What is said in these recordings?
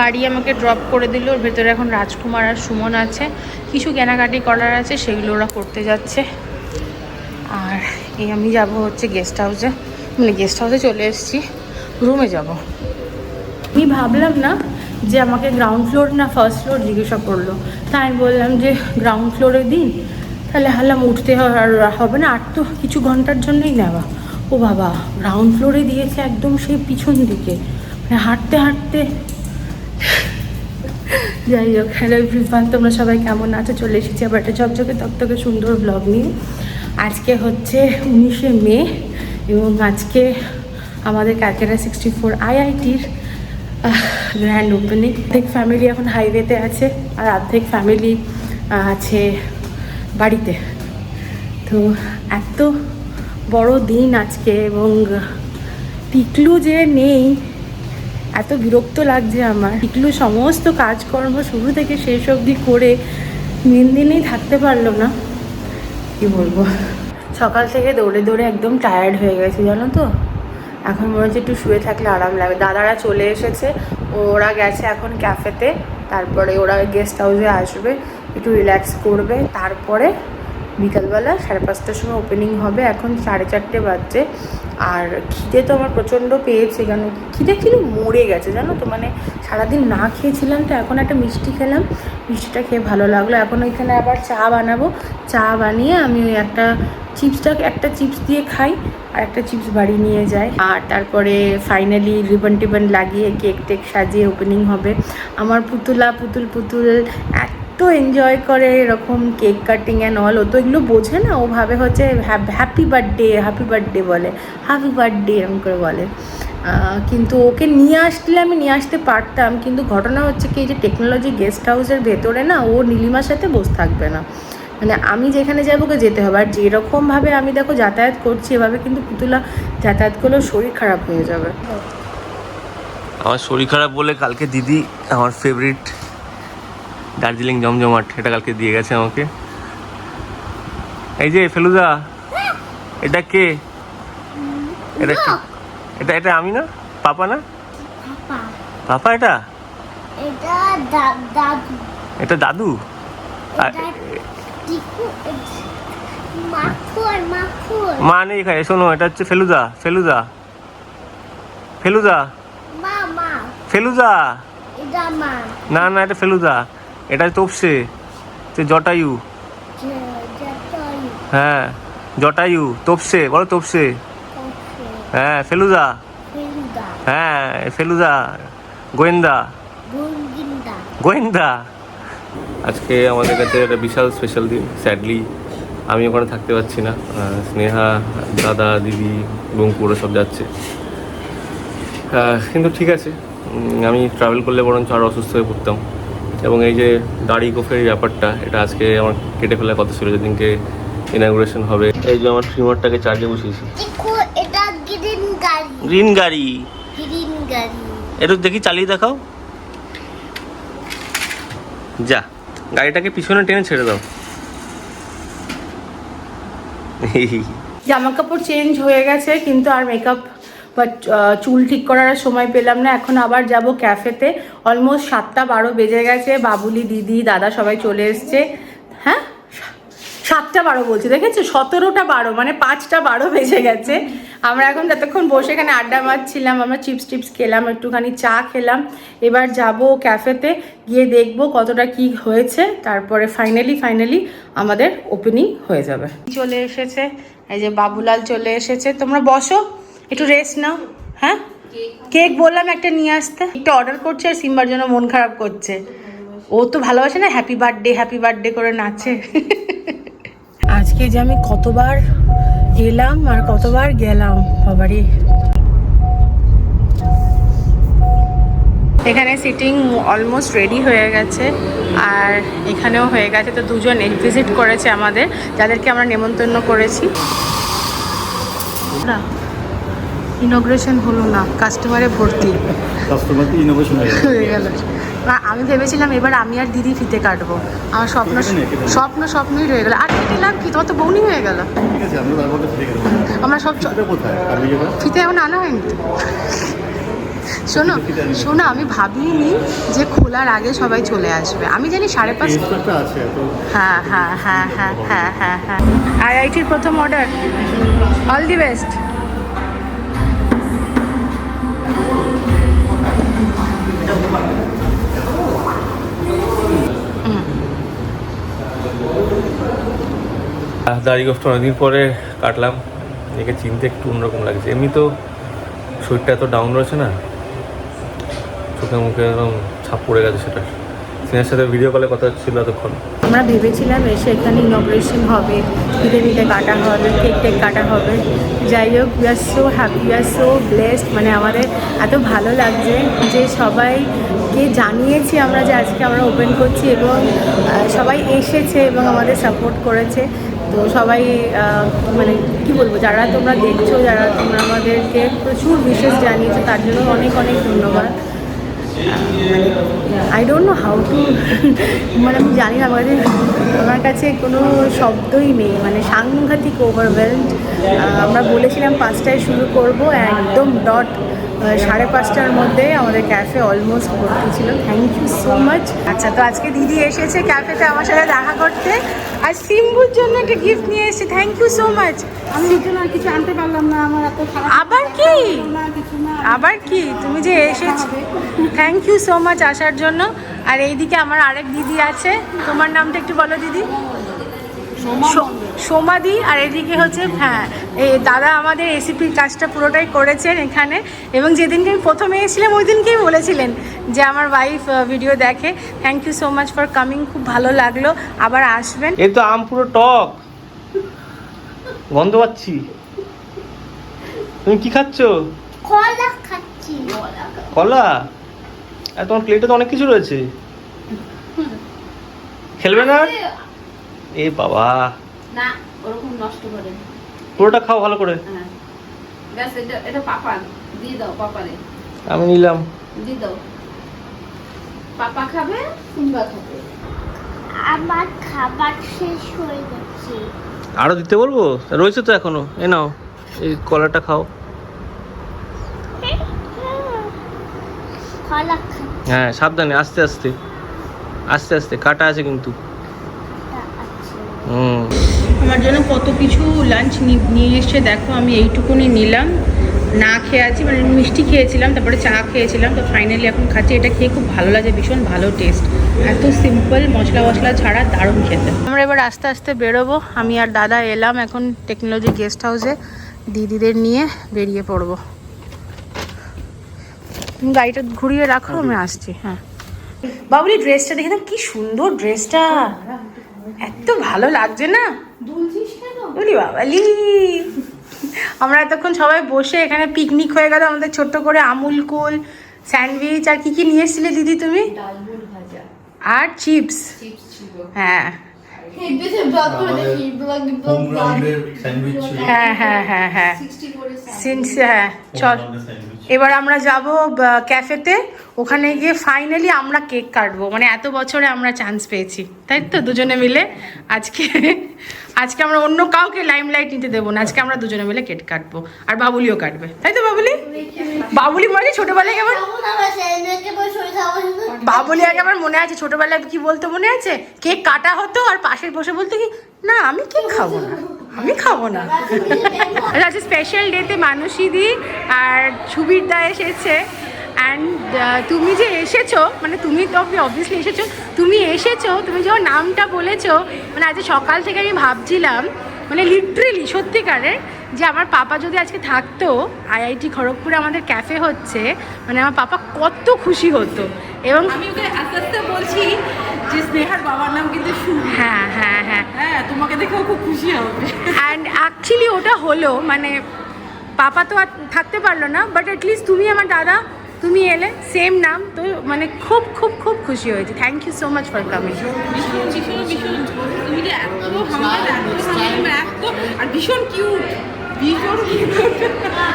গাড়ি আমাকে ড্রপ করে দিল। ওর ভেতরে এখন রাজকুমার আর সুমন আছে। কিছু কেনাকাটি করার আছে, সেগুলো ওরা করতে যাচ্ছে। আর এই আমি যাব হচ্ছে গেস্ট হাউসে মানে গেস্ট হাউসে চলে এসেছি। রুমে যাব। আমি ভাবলাম না যে আমাকে গ্রাউন্ড ফ্লোর না ফার্স্ট ফ্লোর জিজ্ঞাসা করল। তাই আমি বললাম যে গ্রাউন্ড ফ্লোরে দিন, তাহলে হালাম উঠতে হবে না। আর তো কিছু ঘণ্টার জন্যই নেওয়া। ও বাবা গ্রাউন্ড ফ্লোরে দিয়েছে একদম সেই পিছন দিকে। মানে হাঁটতে হাঁটতে যাই হোক হ্যালো এভরিওয়ান তোমরা সবাই কেমন আছো? চলে এসেছি আবার একটা ঝকঝকে তকতকে সুন্দর ব্লগ নিয়ে। আজকে হচ্ছে উনিশে মে এবং আজকে আমাদের ক্যালকাটা সিক্সটি ফোর আইআইটির গ্র্যান্ড ওপেনিং অর্ধেক ফ্যামিলি এখন হাইওয়েতে আছে আর অর্ধেক ফ্যামিলি আছে বাড়িতে। তো এত বড় দিন আজকে এবং টিকলু যে নেই এত বিরক্ত লাগছে আমার। টিকলু সমস্ত কাজকর্ম শুরু থেকে শেষ অবধি করে দিন দিনেই থাকতে পারল না। কি বলব? সকাল থেকে দৌড়ে দৌড়ে একদম টায়ার্ড হয়ে গেছে, জানো তো? এখন মনে হচ্ছে একটু শুয়ে থাকলে আরাম লাগবে দাদারা চলে এসেছে, ওরা গেছে এখন ক্যাফেতে তারপরে ওরা গেস্ট হাউসে আসবে, একটু রিল্যাক্স করবে, তারপরে বিকালবেলা সাড়ে পাঁচটার সময় ওপেনিং হবে, এখন সাড়ে চারটে বাজছে। আর খিদে তো আমার প্রচণ্ড পেয়েছে, কেন খিদে কিন্তু মরে গেছে, জানো তো? মানে সারাদিন না খেয়েছিলাম তো, এখন একটা মিষ্টি খেলাম। মিষ্টিটা খেয়ে ভালো লাগল। এখন ওইখানে আবার চা বানাবো। চা বানিয়ে আমি ওই একটা চিপসটা, একটা চিপস দিয়ে খাই আর একটা চিপস বাড়ি নিয়ে যাই। আর তারপরে ফাইনালি রিবন টিবন লাগিয়ে কেক টেক সাজিয়ে ওপেনিং হবে। আমার পুতুলা, পুতুল পুতুল এত এনজয় করে এরকম কেক কাটিং অ্যান্ড অল ও তো এগুলো বোঝে না, ও ভাবে হচ্ছে হ্যাপি বার্থডে হ্যাপি বার্থডে বলে। হ্যাপি বার্থডে এরকম করে বলে। কিন্তু ওকে নিয়ে আসলে আমি নিয়ে আসতে পারতাম, কিন্তু ঘটনা হচ্ছে কি, এই যে টেকনোলজি গেস্ট হাউসের ভেতরে না, ও নীলিমার সাথে বসে থাকবে না। মানে আমি যেখানে যাব, ওকে যেতে হবে। আর যেরকমভাবে আমি দেখো যাতায়াত করছি, এভাবে কিন্তু পুতুলা যাতায়াত করলেও শরীর খারাপ হয়ে যাবে। আমার শরীর খারাপ বলে কালকে দিদি, আমার ফেভারিট দার্জিলিং জমজমাট এটা কালকে দিয়ে গেছে আমাকে। এই যে ফেলুদা এটা কে? এটা কে? এটা এটা আমি না? পাপা না? পাপা। এটা? এটা দাদু। মা নেই এখানে শোনো এটা হচ্ছে ফেলুদা ফেলুদা। ফেলুদা। ফেলুদা। না না এটা ফেলুদা। এটা তোপসে সে জটায়ু। হ্যাঁ জটায়ু তোপসে বলো তোপসে হ্যাঁ ফেলুদা। হ্যাঁ ফেলুদা, গোয়েন্দা। গোয়েন্দা। আজকে আমাদের কাছে একটা বিশাল স্পেশাল দিন স্যাডলি আমি ওখানে থাকতে পারছি না। স্নেহা, দাদা, দিদি, বঙ্কুরা সব যাচ্ছে। কিন্তু ঠিক আছে। আমি ট্রাভেল করলে বরঞ্চ আরও অসুস্থ হয়ে পড়তাম। এবং এই যে দাড়ি কোফের এই ব্যাপারটা এটা আজকে আমার কেটে ফেলার কথা ছিল যেদিনকে ইনাগুরেশন হবে। এই যে আমার ট্রিমারটাকে চার্জে বসিয়েছি। গ্রিন গাড়ি। গ্রিন গাড়ি? গ্রিন গাড়ি। একটু দেখি চালিয়ে দেখাও। যা গাড়িটাকে পিছনে টেনে ছেড়ে দাও। জামা কাপড় চেঞ্জ হয়ে গেছে কিন্তু আর মেকআপ বা চুল ঠিক করার সময় পেলাম না। এখন আবার যাব ক্যাফেতে। অলমোস্ট সাতটা বারো বেজে গেছে। বাবুলি, দিদি, দাদা সবাই চলে এসছে। হ্যাঁ? সাতটা বারো বলছি, দেখেছ? সতেরোটা বারো মানে পাঁচটা বারো বেজে গেছে। আমরা এখন যতক্ষণ বসে এখানে আড্ডা মারছিলাম, আমরা চিপস টিপস খেলাম, একটুখানি চা খেলাম। এবার যাব ক্যাফেতে, গিয়ে দেখব কতটা কি হয়েছে। তারপরে ফাইনালি ফাইনালি আমাদের ওপেনিং হয়ে যাবে। চলে এসেছে। এই যে বাবুলাল চলে এসেছে। তোমরা বসো। একটু রেস্ট নাও হ্যাঁ? কেক বললাম একটা নিয়ে আসতে। একটা অর্ডার করছে আর সিম্বার জন্য মন খারাপ করছে। ও তো ভালোবাসে না হ্যাপি বার্থডে হ্যাপি বার্থডে করে নাচে। আজকে যে আমি কতবার এলাম আর কতবার গেলাম, বাবারে। এখানে সিটিং অলমোস্ট রেডি হয়ে গেছে আর এখানেও হয়ে গেছে। তো দুজন ভিজিট করেছে আমাদের, যাদেরকে আমরা নেমন্তন্ন করেছি। না ইনগ্রেশন হলো না কাস্টমারে ভর্তি। হয়ে গেল। না আমি ভেবেছিলাম এবার আমি আর দিদি ফিতে কাটবো। আমার স্বপ্ন। স্বপ্ন স্বপ্নই রয়ে গেল। আর কেটে লাভ কি? তোমার তো বৌনি হয়ে গেল। আমরা সব ফিতে এখন আনা হয়নি শোনো শোনো আমি ভাবিনি যে খোলার আগে সবাই চলে আসবে। আমি জানি সাড়ে পাঁচ হ্যাঁ হ্যাঁ হ্যাঁ হ্যাঁ হ্যাঁ হ্যাঁ হ্যাঁ। আইআইটির প্রথম অর্ডার অল দি বেস্ট দাড়ি গোষ্ঠ অনেকদিন পরে কাটলাম। একে চিনতে একটু অন্যরকম লাগছে। এমনি তো শরীরটা এত ডাউন রয়েছে না, চোখে মুখে একদম ছাপ পড়ে গেছে সেটা সিনের সাথে ভিডিও কলে কথা হচ্ছিল এতক্ষণ। আমরা ভেবেছিলাম এসে এখানে ইনগ্রেশন হবে মিটে মিটে কাটা হবে কেক টেক কাটা হবে। যাই হোক we are so happy we are so blessed মানে আমাদের এত ভালো লাগছে যে সবাইকে জানিয়েছি আমরা যে আজকে আমরা ওপেন করছি এবং সবাই এসেছে এবং আমাদের সাপোর্ট করেছে। তো সবাই মানে কি বলব, যারা তোমরা দেখছ, যারা তোমরা আমাদেরকে প্রচুর বিশেষ জানিয়েছো, তার জন্য অনেক অনেক ধন্যবাদ। I don't know how to মানে আমি জানি না, আমাদের, আমার কাছে কোনো শব্দই নেই। মানে সাংঘাতিক ওভারওয়েলড আমরা বলেছিলাম পাঁচটায় শুরু করব, একদম ডট সাড়ে পাঁচটার মধ্যে আমাদের ক্যাফে অলমোস্ট ভর্তি ছিল। থ্যাংক ইউ সো মাচ আচ্ছা তো আজকে দিদি এসেছে ক্যাফেতে আমার সাথে দেখা করতে। আর সিম্বুর জন্য একটা গিফট নিয়ে এসেছি। থ্যাংক ইউ সো মাচ আমি জন্য আর কিছু আনতে পারলাম না আমার এত খারাপ আবার কি? আবার কি? তুমি যে এসেছ থ্যাংক ইউ সো মাচ আসার জন্য। আর এইদিকে আমার আরেক দিদি আছে। তোমার নামটা একটু বলো দিদি। সোমাদি আর এদিকে হচ্ছে হ্যাঁ এই দাদা আমাদের এসিপির কাজটা পুরোটাই করেছেন এখানে। এবং যেদিনকে আমি প্রথমে এসেছিলাম ওই দিনকেই বলেছিলেন যে আমার ওয়াইফ ভিডিও দেখে। Thank you so much for coming খুব ভালো লাগল। আবার আসবেন। এই তো আম পুরো টক। গন্ধ পাচ্ছি। তুমি কি খাচ্ছ? কলা খাচ্ছি। কলা? আর তোমার প্লেটে তো অনেক কিছু রয়েছে। খেলবে না? এ বাবা। না ওরকম নষ্ট করে পুরোটা খাও ভালো করে। হ্যাঁ। ব্যাস এটা এটা পাপার। দিয়ে দাও পাপারে। আমি নিলাম। দিয়ে দাও। পাপা খাবে সুন্দর খাবে। আমার খাবার শেষ হয়ে গেছে। আরও দিতে বলব? রয়েছে তো এখনও। এ নাও এই কলাটা খাও। হ্যাঁ সাবধানে আস্তে আস্তে। আস্তে আস্তে কাটা আছে কিন্তু। জন্য কত কিছু লাঞ্চ নিয়ে এসে দেখো আমি এইটুকুনি নিলাম। না খেয়ে আছি মানে মিষ্টি খেয়েছিলাম, তারপরে চা খেয়েছিলাম, তো ফাইনালি এখন খাচ্ছি। এটা খেয়ে খুব ভালো লাগে, ভীষণ ভালো টেস্ট এত সিম্পল মশলা মশলা ছাড়া দারুণ খেতে। আমরা এবার আস্তে আস্তে বেরোবো। আমি আর দাদা এলাম এখন টেকনোলজি গেস্ট হাউসে দিদিদের নিয়ে বেরিয়ে পড়ব। গাড়িটা ঘুরিয়ে রাখো, আমি আসছি হ্যাঁ। বাবুলি ড্রেসটা দেখে কি সুন্দর ড্রেসটা এত ভালো লাগছে না? বলি বাবালি আমরা এতক্ষণ সবাই বসে এখানে পিকনিক হয়ে গেল আমাদের ছোট্ট করে আমুল কুল স্যান্ডউইচ আর কি কি নিয়ে এসেছিলে দিদি তুমি? আর চিপস। হ্যাঁ। হ্যাঁ হ্যাঁ হ্যাঁ হ্যাঁ। হ্যাঁ চল। এবার আমরা যাব ক্যাফেতে ওখানে গিয়ে ফাইনালি আমরা কেক কাটবো। মানে এত বছরে আমরা চান্স পেয়েছি। তাই তো? দুজনে মিলে আজকে আজকে আমরা অন্য কাউকে লাইমলাইট নিতে দেবো না, আজকে আমরা দুজনে মিলে কেক কাটবো, আর বাবুলিও কাটবে। তাই তো বাবুলি? বাবুলি মনে ছোটবেলায় কেমন? বাবুলি আগে আমার মনে আছে, ছোটবেলায় কি বলতো মনে আছে? কেক কাটা হতো আর পাশে বসে বলতো কি, না, আমি কেক খাব না, আমি খাব না। আচ্ছা স্পেশাল ডেতে মানুষই দি আর সুবীর দা এসেছে। অ্যান্ড তুমি যে এসেছ মানে তুমি তো অবভিয়াসলি এসেছ তুমি এসেছ তুমি যখন নামটা বলেছ মানে আজ সকাল থেকে আমি ভাবছিলাম মানে লিটারেলি সত্যিকারের যে আমার পাপা যদি আজকে থাকতো আইআইটি খড়গপুরে আমাদের ক্যাফে হচ্ছে মানে আমার পাপা কত খুশি হতো। এবং আমি ওকে আস্তে আস্তে বলছি যে স্নেহার বাবার নাম কিন্তু হ্যাঁ হ্যাঁ হ্যাঁ। হ্যাঁ তোমাকে দেখেও খুব খুশি হবে। অ্যান্ড অ্যাকচুয়ালি ওটা হলো মানে পাপা তো আর থাকতে পারল না বাট অ্যাটলিস্ট তুমি আমার দাদা তুমি এলে সেম নাম তো মানে খুব খুব খুব খুশি হয়েছে। Thank you so much for coming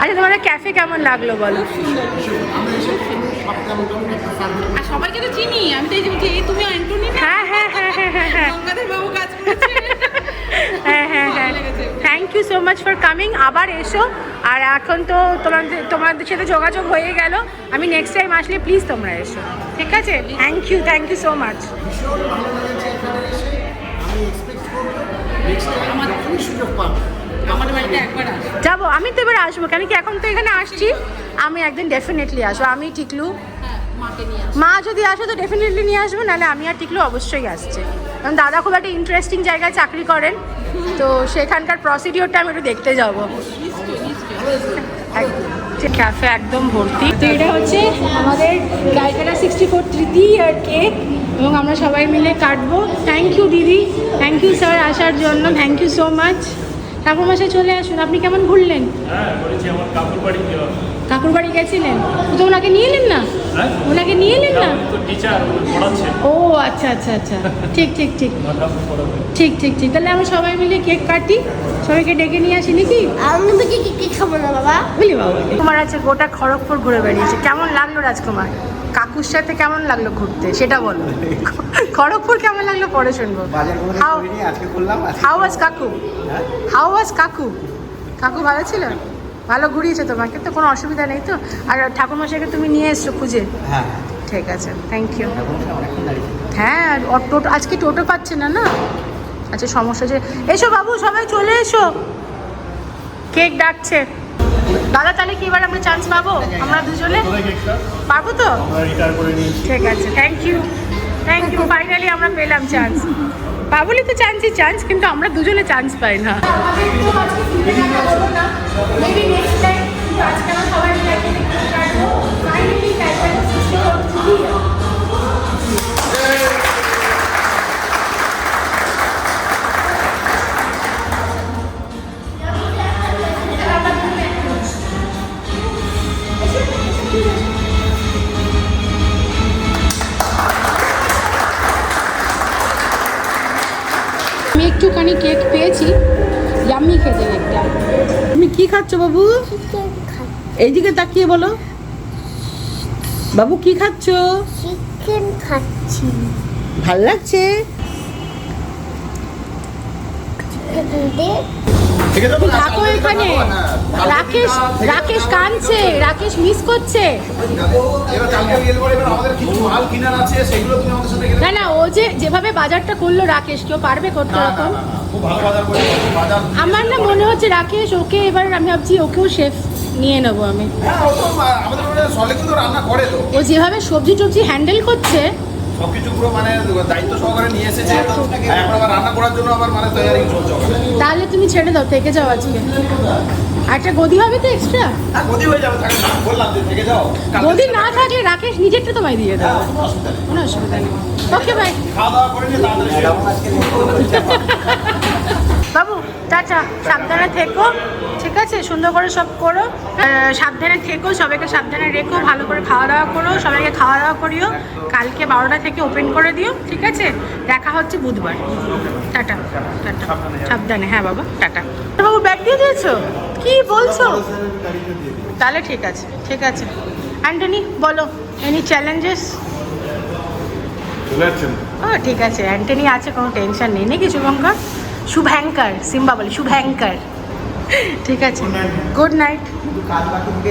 আচ্ছা তোমাদের ক্যাফে কেমন লাগল বলো? আর সবাইকে তো চিনি আমি তো তুমি হ্যাঁ হ্যাঁ হ্যাঁ হ্যাঁ হ্যাঁ। হ্যাঁ হ্যাঁ হ্যাঁ হ্যাঁ। Thank you so much for coming আবার এসো। আর এখন তো তোমাদের তোমাদের সাথে যোগাযোগ হয়ে গেল। আমি নেক্সট টাইম আসলে প্লিজ তোমরা এসো। ঠিক আছে? Thank you thank you so much যাব। আমি তো এবার আসব। কেন কি এখন তো এখানে আসছি। আমি একদিন ডেফিনেটলি আসব। আমি টিকলু। হ্যাঁ মা যদি আসো তো ডেফিনেটলি নিয়ে আসব। নাহলে আমি আর টিকলু অবশ্যই আসছে। কারণ দাদা খুব একটা ইন্টারেস্টিং জায়গায় চাকরি করেন। তো সেখানকার প্রসিডিওরটা আমি একটু দেখতে যাব। ক্যাফে একদম ভর্তি। তো এটা হচ্ছে আমাদের গায়কারা সিক্সটি ফোর তৃতীয় ইয়ার কেক এবং আমরা সবাই মিলে কাটবো। থ্যাংক ইউ দিদি। থ্যাংক ইউ স্যার আসার জন্য। থ্যাংক ইউ সো মাচ ঠাকুর মাসে চলে আসুন। আপনি কেমন ঘুরলেন হ্যাঁ বলেছি আমার কাকুর বাড়ি যাওয়া কাকুর বাড়ি গেছিলেন? তো ওনাকে নিয়ে এলেন না? হ্যাঁ? ওনাকে নিয়ে এলেন না? ও আচ্ছা আচ্ছা আচ্ছা। ঠিক ঠিক ঠিক। কাকু ঠিক ঠিক ঠিক। তাহলে আমরা সবাই মিলে কেক কাটি। সবাইকে ডেকে নিয়ে আসি নাকি? আমি তো কি কি খাব না বাবা? বুঝলি বাবা। কুমার আছে গোটা খড়গপুর ঘুরে বেরিয়েছে কেমন লাগল রাজকুমার? কাকুর সাথে কেমন লাগল ঘুরতে? সেটা বলো। খড়গপুর কেমন লাগল পরে শুনব। হাউ ওয়াজ কাকু। হ্যাঁ? হাউ ওয়াজ কাকু। কাকু ভালো ছিল? ভালো ঘুরিয়েছে তোমাকে তো কোনো অসুবিধা নেই তো? আর ঠাকুরমশাইকে তুমি নিয়ে এসছো খুঁজে হ্যাঁ ঠিক আছে থ্যাংক ইউ হ্যাঁ অ- টোটো আজকে টোটো পাচ্ছে না না? আচ্ছা সমস্যা যে এসো বাবু সবাই চলে এসো। কেক ডাকছে। দাদা তাহলে কি এবার আমরা চান্স পাবো? আমরা দুজনে? পাবো তো? ঠিক আছে thank you thank you finally আমরা পেলাম চান্স বাবুলি তো চান্সই চান্স কিন্তু আমরা দুজনে চান্স পাই না। আমি ইয়াম্মি খেতে কেকটা তুমি কি খাচ্ছ বাবু? এইদিকে তাকিয়ে বলো। বাবু কি খাচ্ছ? চিকেন খাচ্ছি। ভালো লাগছে? থাকো এখানে রাকেশ রাকেশ কাঁদছে রাকেশ মিস করছে। এবার কালকে রিয়েল করে এবার আমাদের কিছু মাল কিনার আছে সেগুলো তুমি আমাদের সাথে গেলে না না ও যে যেভাবে বাজারটা করল রাকেশ কেউ পারবে করতে ওরকম? আমার না মনে হচ্ছে রাকেশ ওকে এবার আমি ভাবছি ওকেও শেফ নিয়ে নেব আমি। হ্যাঁ ও যেভাবে সবজি টবজি হ্যান্ডেল করছে মানে দায়িত্ব সহকারে নিয়ে এসেছে। আর এখন আবার রান্না করার জন্য আবার মানে তাহলে তুমি ছেড়ে দাও থেকে যাও আজকে। আর একটা গদি হবে তো এক্সট্রা হ্যাঁ গদি হয়ে যাবে না বললাম থেকে যাও। গদি না থাকলে রাকেশ নিজেরটা তোমায় দিয়ে দেবো। কোনো অসুবিধা নেই। ওকে ভাই খাওয়া দাওয়া করে নিয়ে টাটা সাবধানে থেকো ঠিক আছে? সুন্দর করে সব করো। সাবধানে থেকো সবাইকে সাবধানে রেখো ভালো করে খাওয়া দাওয়া করো সবাইকে খাওয়া দাওয়া করিও। কালকে বারোটা থেকে ওপেন করে দিও ঠিক আছে? দেখা হচ্ছে বুধবার। টাটা টাটা। সাবধানে হ্যাঁ বাবা টাটা। বাবু ব্যাগ দিয়ে দিয়েছ? কি বলছো? তাহলে ঠিক আছে ঠিক আছে। অ্যান্টনি বলো এনি চ্যালেঞ্জেস ও ঠিক আছে। অ্যান্টনি আছে কোনো টেনশন নেই। নাকি শুভঙ্কর? শুভ্যাঙ্কার সিম্বা বলে শুভ্যাঙ্কার। ঠিক আছে। গুড নাইট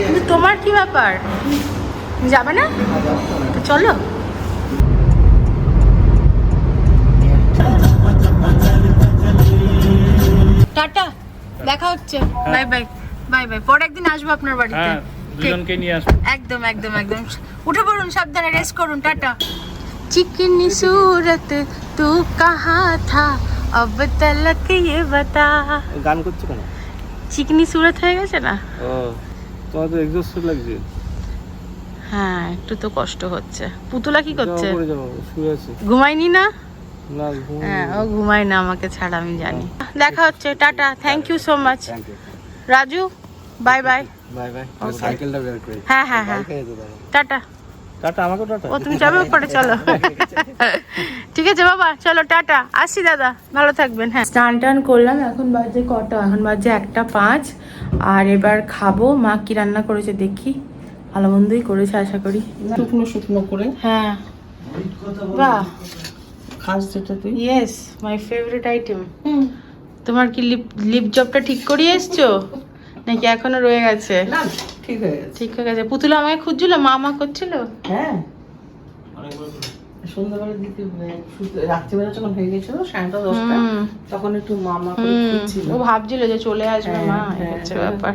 কিন্তু তোমার কি ব্যাপার? যাবে না? চলো। টাটা। দেখা হচ্ছে। বাই বাই বাই বাই পরে একদিন আসব আপনার বাড়িতে। হ্যাঁ, দুজনকে নিয়ে আসব। একদম একদম একদম। উঠে পড়ুন সাবধানে রেস্ট করুন। টাটা। চিকেন সুরত তু কাহা থা? अब तलक ये बता গান করছো কেন চিকনি সুরত হয়ে গেছে না ও তোমার তো এক্সস্ট লাগছে হ্যাঁ একটু তো কষ্ট হচ্ছে পুতুলা কি করছে করে যাবো শুয়ে আছি ঘুমায়নি না না ঘুম হ্যাঁ ও ঘুমায় না আমাকে ছাড়া আমি জানি দেখা হচ্ছে tata thank you so much thank you Raju bye bye bye bye Okay. সাইকেলটা বের করে হ্যাঁ হ্যাঁ হ্যাঁ টাটা টাটা আমাকে টাটা। ও তুমি যাবে পরে চলো। ঠিক আছে বাবা চলো টাটা। আসি দাদা ভালো থাকবেন হ্যাঁ। স্নান টান করলাম এখন বাজে কটা? এখন বাজে একটা পাঁচ। আর এবার খাব। মা কি রান্না করেছে দেখি। ভালো মন্দই করেছে আশা করি। শুকনো শুকনো করে। হ্যাঁ। বাহ। খাস যেটা তুই। ইয়েস মাই ফেভারিট আইটেম তোমার কি লিপ লিপ জবটা ঠিক করিয়ে এসছো? নাকি এখনও রয়ে গেছে? না ঠিক হয়ে গেছে। ঠিক হয়ে গেছে। পুতুল আমাকে খুঁজছিল মা মা করছিল? হ্যাঁ। সন্ধ্যাবেলা দিকে শুতে রাত্রিবেলা যখন হয়ে গেছিল সাড়ে দশটা তখন একটু মামা ও ভাবছিল যে চলে আসবে মা হ্যাঁ, হচ্ছে হ্যাঁ। ব্যাপার।